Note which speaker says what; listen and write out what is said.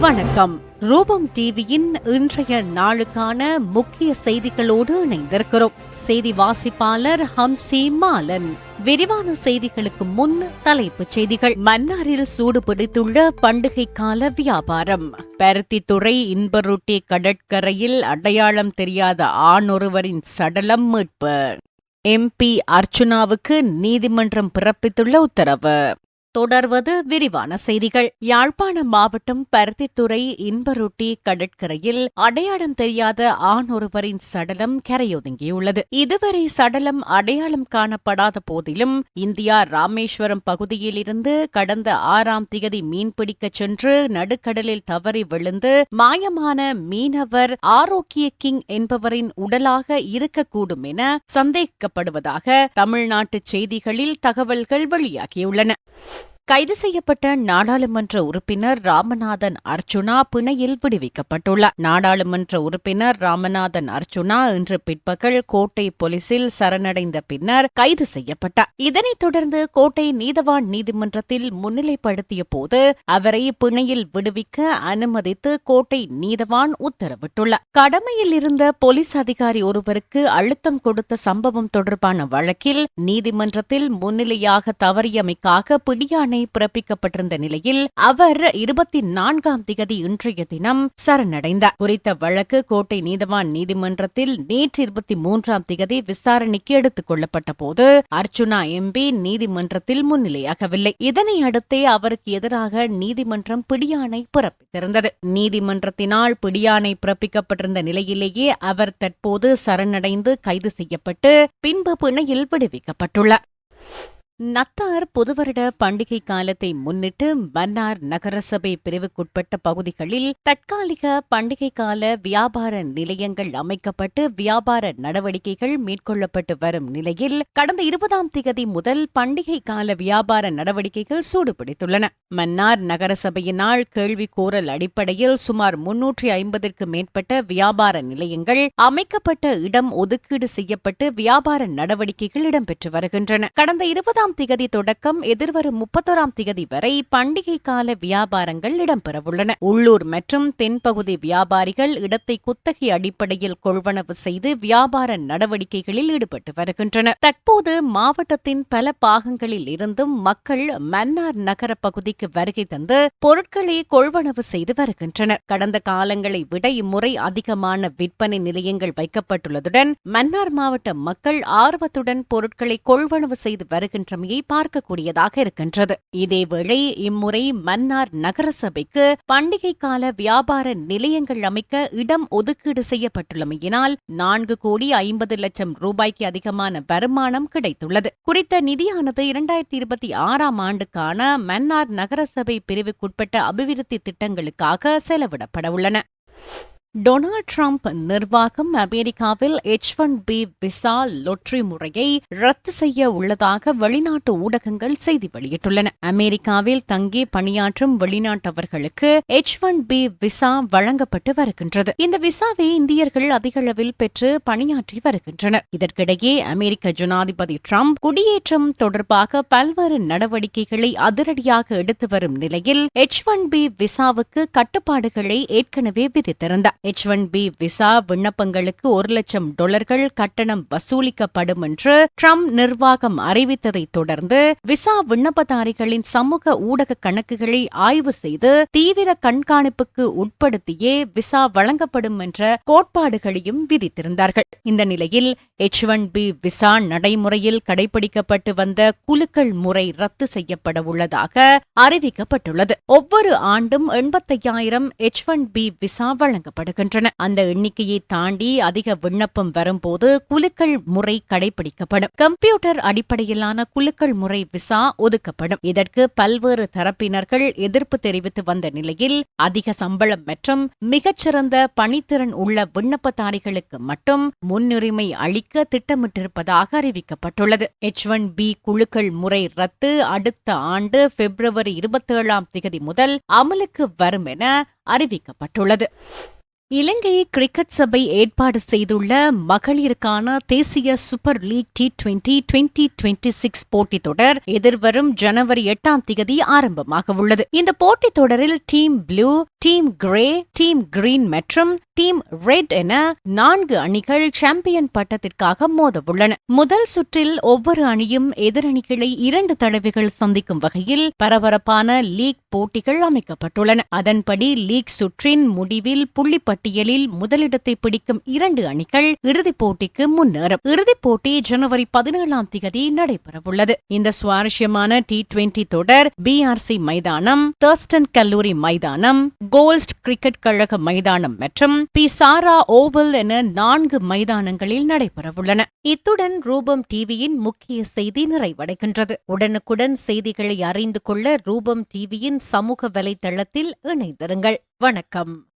Speaker 1: வணக்கம். ரூபம் டிவியின் இன்றைய நாளுக்கான முக்கிய செய்திகளோடு இணைந்திருக்கிறோம். செய்தி வாசிப்பாளர் ஹம்சி மாலன். விரிவான செய்திகளுக்கு முன் தலைப்புச் செய்திகள். மன்னாரில் சூடு பிடித்துள்ள பண்டிகை கால வியாபாரம். பருத்தித்துறை இன்பருட்டி கடற்கரையில் அடையாளம் தெரியாத ஆண் ஒருவரின் சடலம் மீட்பு. எம்பி அர்ச்சுனாவுக்கு நீதிமன்றம் பிறப்பித்துள்ள உத்தரவு. தொடர்வது விரிவான செய்திகள். யாழ்ப்பாண மாவட்டம் பருத்தித்துறை இன்பரொட்டி கடற்கரையில் அடையாளம் தெரியாத ஆண் ஒருவரின் சடலம் கரையொதுங்கியுள்ளது. இதுவரை சடலம் அடையாளம் காணப்படாத போதிலும் இந்தியா ராமேஸ்வரம் பகுதியிலிருந்து கடந்த ஆறாம் திகதி மீன்பிடிக்கச் சென்று நடுக்கடலில் தவறி விழுந்து மாயமான மீனவர் ஆரோக்கிய கிங் என்பவரின் உடலாக இருக்கக்கூடும் என சந்தேகிக்கப்படுவதாக தமிழ்நாட்டு செய்திகளில் தகவல்கள் வெளியாகியுள்ளன. கைது செய்யப்பட்ட நாடாளுமன்ற உறுப்பினர் ராமநாதன் அர்ச்சுனா பிணையில் விடுவிக்கப்பட்டுள்ளார். நாடாளுமன்ற உறுப்பினர் ராமநாதன் அர்ச்சுனா இன்று பிற்பகல் கோட்டை போலீசில் சரணடைந்த பின்னர் கைது செய்யப்பட்டார். இதனைத் தொடர்ந்து கோட்டை நீதவான் நீதிமன்றத்தில் முன்னிலைப்படுத்திய போது அவரை பிணையில் விடுவிக்க அனுமதித்து கோட்டை நீதவான் உத்தரவிட்டுள்ளார். கடமையில் இருந்த போலீஸ் அதிகாரி ஒருவருக்கு அழுத்தம் கொடுத்த சம்பவம் தொடர்பான வழக்கில் நீதிமன்றத்தில் முன்னிலையாக தவறியமைக்காக பிடியாணை பிறப்பிக்கப்பட்டிருந்த நிலையில் அவர் இருபத்தி நான்காம் திகதி இன்றைய தினம் சரணடைந்தார். குறித்த வழக்கு கோட்டை நீதவான் நீதிமன்றத்தில் நேற்று இருபத்தி மூன்றாம் திகதி விசாரணைக்கு எடுத்துக் கொள்ளப்பட்ட போது அர்ச்சுனா எம்பி நீதிமன்றத்தில் முன்னிலையாகவில்லை. இதனை அடுத்தே அவருக்கு எதிராக நீதிமன்றம் பிடியாணை பிறப்பித்திருந்தது. நீதிமன்றத்தினால் பிடியாணை பிறப்பிக்கப்பட்டிருந்த நிலையிலேயே அவர் தற்போது சரணடைந்து கைது செய்யப்பட்டு பின்பு பிணையில் விடுவிக்கப்பட்டுள்ளார். நத்தார் புதுவருட பண்டிகை காலத்தை முன்னிட்டு மன்னார் நகரசபை பிரிவுக்குட்பட்ட பகுதிகளில் தற்காலிக பண்டிகை கால வியாபார நிலையங்கள் அமைக்கப்பட்டு வியாபார நடவடிக்கைகள் மேற்கொள்ளப்பட்டு வரும் நிலையில் கடந்த இருபதாம் தேதி முதல் பண்டிகை கால வியாபார நடவடிக்கைகள் சூடுபிடித்துள்ளன. மன்னார் நகரசபையினால் கேள்வி கோரல் அடிப்படையில் சுமார் முன்னூற்றி ஐம்பதற்கு மேற்பட்ட வியாபார நிலையங்கள் அமைக்கப்பட்ட இடம் ஒதுக்கீடு செய்யப்பட்டு வியாபார நடவடிக்கைகள் இடம்பெற்று வருகின்றன. கடந்த இருபதாம் ஒன்றாம் திகதி தொடக்கம் எதிர்வரும் முப்பத்தோராம் திகதி வரை பண்டிகை கால வியாபாரங்கள் இடம்பெறவுள்ளன. உள்ளூர் மற்றும் தென்பகுதி வியாபாரிகள் இடத்தை குத்தகை அடிப்படையில் கொள்வனவு செய்து வியாபார நடவடிக்கைகளில் ஈடுபட்டு வருகின்றனர். தற்போது மாவட்டத்தின் பல பாகங்களில் இருந்தும் மக்கள் மன்னார் நகர பகுதிக்கு வருகை தந்து பொருட்களை கொள்வனவு செய்து வருகின்றனர். கடந்த காலங்களை விட இம்முறை அதிகமான விற்பனை நிலையங்கள் வைக்கப்பட்டுள்ளதுடன் மன்னார் மாவட்ட மக்கள் ஆர்வத்துடன் பொருட்களை கொள்வனவு செய்து வருகின்றனர் நிலைமையை பார்க்கக்கூடியதாக இருக்கின்றது. இதேவேளை இம்முறை மன்னார் நகரசபைக்கு பண்டிகை கால வியாபார நிலையங்கள் அமைக்க இடம் ஒதுக்கீடு செய்யப்பட்டுள்ளமையினால் நான்கு கோடி ஐம்பது லட்சம் ரூபாய்க்கு அதிகமான வருமானம் கிடைத்துள்ளது. குறித்த நிதியானது இரண்டாயிரத்தி இருபத்தி ஆறாம் ஆண்டுக்கான மன்னார் நகரசபை பிரிவுக்குட்பட்ட அபிவிருத்தி திட்டங்களுக்காக செலவிடப்பட உள்ளன டொனால்ட் ட்ரம்ப் நிர்வாகம் அமெரிக்காவில் H one B visa lottery முறையை ரத்து செய்ய உள்ளதாக வெளிநாட்டு ஊடகங்கள் செய்தி வெளியிட்டுள்ளன. அமெரிக்காவில் தங்கி பணியாற்றும் வெளிநாட்டவர்களுக்கு எச் ஒன் பி விசா வழங்கப்பட்டு வருகின்றது. இந்த விசாவை இந்தியர்கள் அதிகளவில் பெற்று பணியாற்றி வருகின்றனர். இதற்கிடையே அமெரிக்க ஜனாதிபதி ட்ரம்ப் குடியேற்றம் தொடர்பாக பல்வேறு நடவடிக்கைகளை அதிரடியாக எடுத்து வரும் நிலையில் எச் ஒன் பி விசாவுக்கு கட்டுப்பாடுகளை ஏற்கனவே விதித்திருந்தார். எச் ஒன் பி விசா விண்ணப்பங்களுக்கு ஒரு லட்சம் டாலர்கள் கட்டணம் வசூலிக்கப்படும் என்று ட்ரம்ப் நிர்வாகம் அறிவித்ததை தொடர்ந்து விசா விண்ணப்பதாரிகளின் சமூக ஊடக கணக்குகளை ஆய்வு செய்து தீவிர கண்காணிப்புக்கு உட்படுத்தியே விசா வழங்கப்படும் என்ற கோட்பாடுகளையும் விதித்திருந்தார்கள். இந்த நிலையில் எச் ஒன் பி விசா நடைமுறையில் கடைபிடிக்கப்பட்டு வந்த குலுக்கள் முறை ரத்து செய்யப்பட உள்ளதாக அறிவிக்கப்பட்டுள்ளது. ஒவ்வொரு ஆண்டும் எண்பத்தையாயிரம் எச் ஒன் பி விசா வழங்கப்படும் வருகின்றன அந்த எண்ணிக்கையை தாண்டி அதிக விண்ணப்பம் வரும்போது குலுக்கள் முறை கடைபிடிக்கப்படும். கம்ப்யூட்டர் அடிப்படையிலான குலுக்கள் முறை விசா ஒதுக்கப்படும். இதற்கு பல்வேறு தரப்பினர்கள் எதிர்ப்பு தெரிவித்து வந்த நிலையில் அதிக சம்பளம் மற்றும் மிகச்சிறந்த பணித்திறன் உள்ள விண்ணப்பதாரிகளுக்கு மட்டும் முன்னுரிமை அளிக்க திட்டமிட்டிருப்பதாக அறிவிக்கப்பட்டுள்ளது. எச் ஒன் பி குழுக்கள் முறை ரத்து அடுத்த ஆண்டு பிப்ரவரி இருபத்தேழாம் தேதி முதல் அமலுக்கு வரும் என அறிவிக்கப்பட்டுள்ளது. இலங்கை கிரிக்கெட் சபை ஏற்பாடு செய்துள்ள மகளிருக்கான தேசிய super league T twenty twenty twenty six போட்டித் தொடர் எதிர்வரும் ஜனவரி எட்டாம் தேதி ஆரம்பமாக உள்ளது இந்த போட்டித் தொடரில் team blue team grey team green மற்றும் டீம் ரெட் என நான்கு அணிகள் சாம்பியன் பட்டத்திற்காக மோதவுள்ளன. முதல் சுற்றில் ஒவ்வொரு அணியும் எதிரணிகளை இரண்டு தடவைகள் சந்திக்கும் வகையில் பரபரப்பான லீக் போட்டிகள் அமைக்கப்பட்டுள்ளன. அதன்படி லீக் சுற்றின் முடிவில் புள்ளிப்பட்டியலில் முதலிடத்தை பிடிக்கும் இரண்டு அணிகள் இறுதிப் போட்டிக்கு முன்னேறும். இறுதிப் போட்டி ஜனவரி பதினேழாம் தேதி நடைபெறவுள்ளது. இந்த சுவாரஸ்யமான டி டுவெண்டி தொடர் பிஆர்சி மைதானம் தர்ஸ்டன் கல்லூரி மைதானம் கோல்ஸ்ட் கிரிக்கெட் கழக மைதானம் மற்றும் பி. சாரா ஓவல் என நான்கு மைதானங்களில் நடைபெறவுள்ளன. இத்துடன் ரூபம் டிவியின் முக்கிய செய்தி நிறைவடைகின்றது. உடனுக்குடன் செய்திகளை அறிந்து கொள்ள ரூபம் டிவியின் சமூக வலைதளத்தில் இணைந்திருங்கள். வணக்கம்.